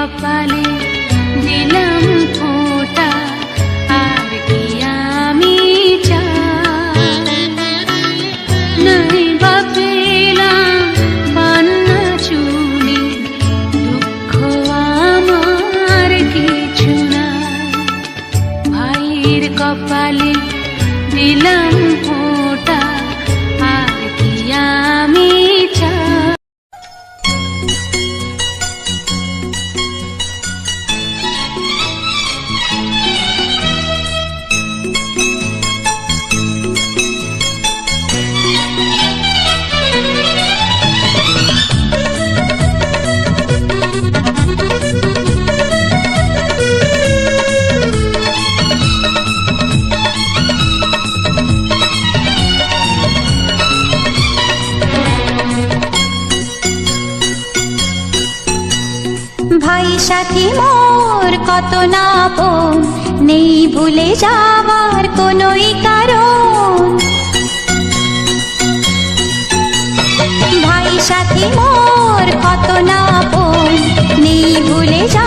কপালে দিলাম ফোঁটা, আর কি আমি নাই বা পেলাম পান্না চুলি দুঃখ আমার কিছু না। ভাইয়ের কপালে দিলাম ফোঁটা, আর কি আমি চা যাবার কোনোই কারণ। ভাই সাথী মোর কত না নেই ভুলে যা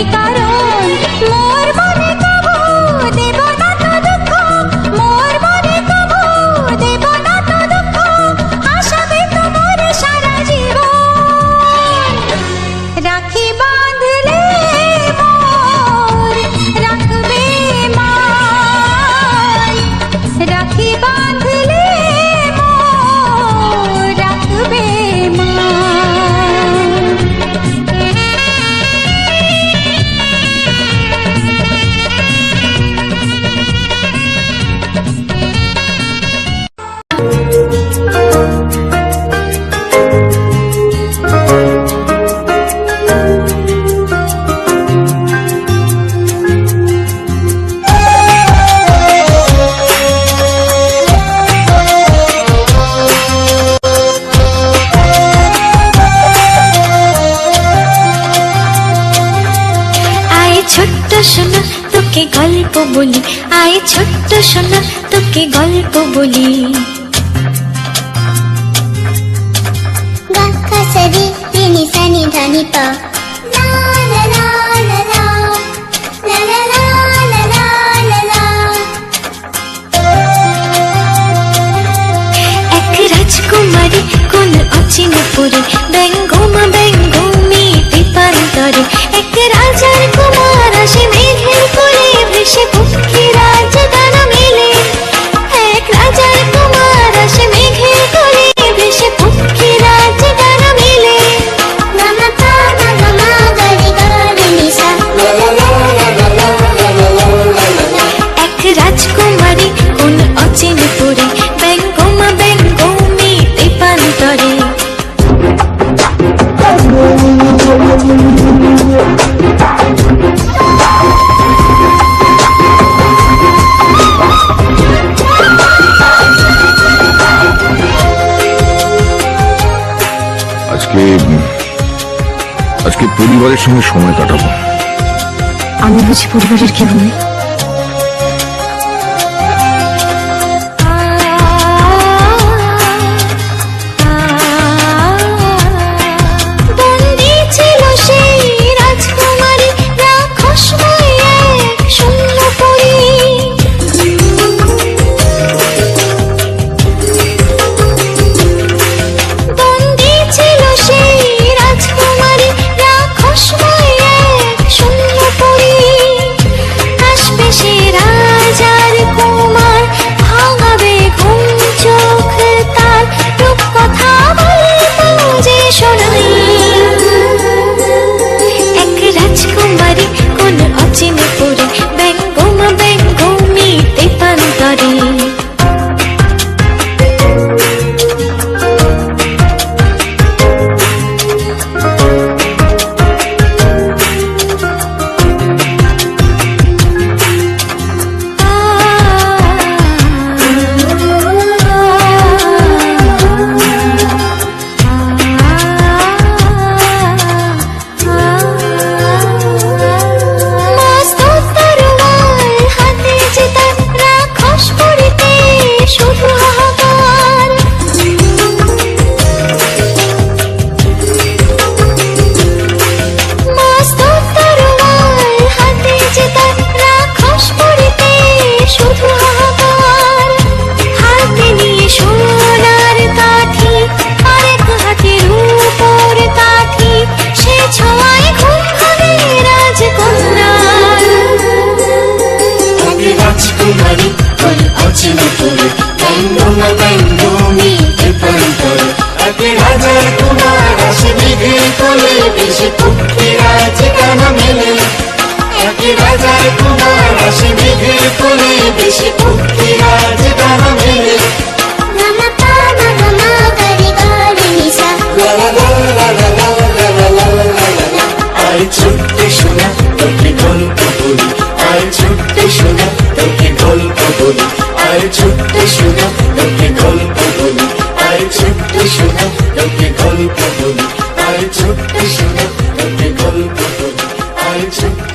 いた গল্প বলি। আয় ছোট্ট সোনা তোকে গল্প বলি। গাখা সারি তিনি সানি ধানি পা। রাজকুমারী কোন অচিন পুরী বেঙ্গমা বেঙ্গমি পিপান্তরে আজকে পরিবারের সঙ্গে সময় কাটাবো। আমি বুঝি পরিবারের কি হবে দেশে পক্ষীরাজ ডানা মেলে একই রাজার কুমার আসে মেঘের কোলে দেশে পক্ষীরাজ ডানা মেলে আয় ছুটতে শোনা তোকে গল্প বলি আয় ছুটতে শোনা তোকে গল্প বলি আয় ছুটতে আয় ছোট্ট শোনো গল্প আয় ছোট্ট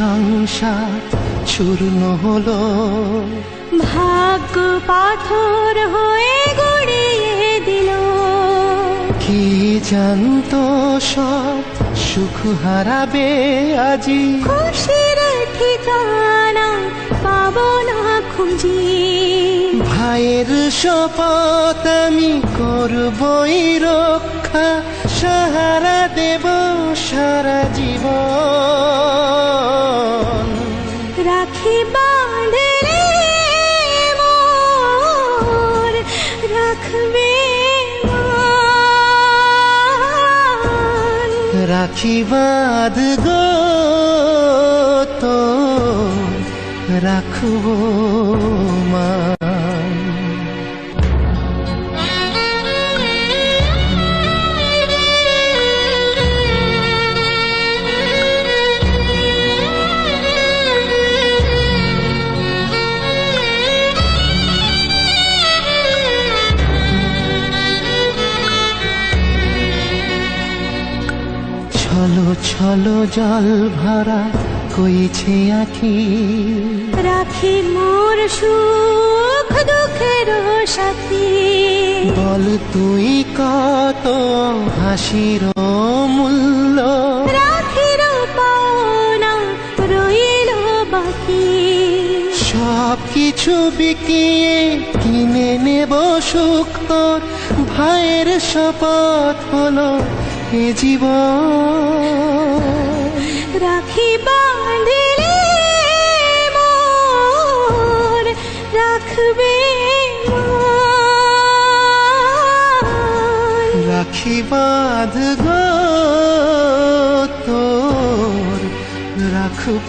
সংসার চূর্ণ হল। ভাগ্য পাথর হয়ে গড়িয়ে দিল। কি জানত সব সুখ হারাবে আজি। খুশির ঠিকানা পাব না খুঁজি। ভাইয়ের শপথ আমি করব রক্ষা সাহারা দেব সারা জীবন। রাখি বাঁধ গো তো রাখব মা ছলো জল ভরা কইছে আখি। রাখি মোর সুখ দুঃখের সাথী। বল তুই কত হাসির মূল্য? রাখির পাওনা রইল বাকি। সব কিছু বিকিয়ে কিনে নেব সুখ তোর। ভাইয়ের শপথ হলো এ জীবন। রাখি বাঁধিলে মোর রাখবে রাখি বাঁধ গো তোর রাখব।